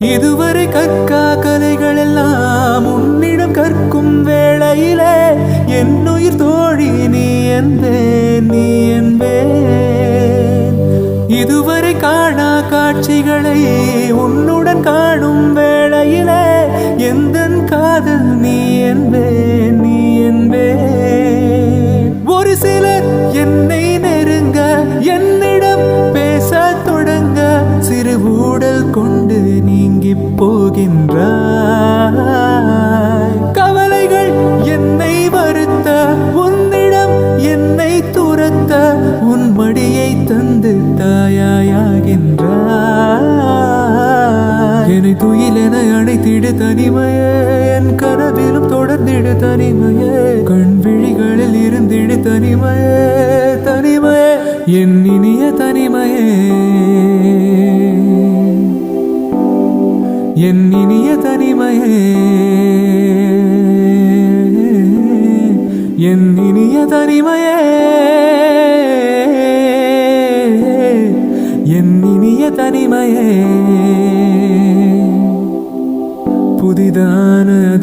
இதுவரை கற்கா கலைகள் எல்லாம் உன்னிடம் கற்கும் வேளையிலே என்னுயிர் தோழி நீ என்பேன் நீ என்பேன். இதுவரை காணா காட்சிகளை உன்னுடன் போகின்றாய். கவலைகள் என்னை வருத்த உன்னிடம் என்னை துரத்த உன் மடியை தந்து தாயாயாகின்றாய். என்னை துயிலென அணைத்திடு தனிமையே என் கனவிலும் தொடர்ந்திடு தனிமையே. கண் விழிகளில் இருந்திடு தனிமையே தனிமையே என் இனிய தனிமையே. என் இனிய தனிமையே. என் இனிய தனிமையே. என் இனிய தனிமையே. புதிதானது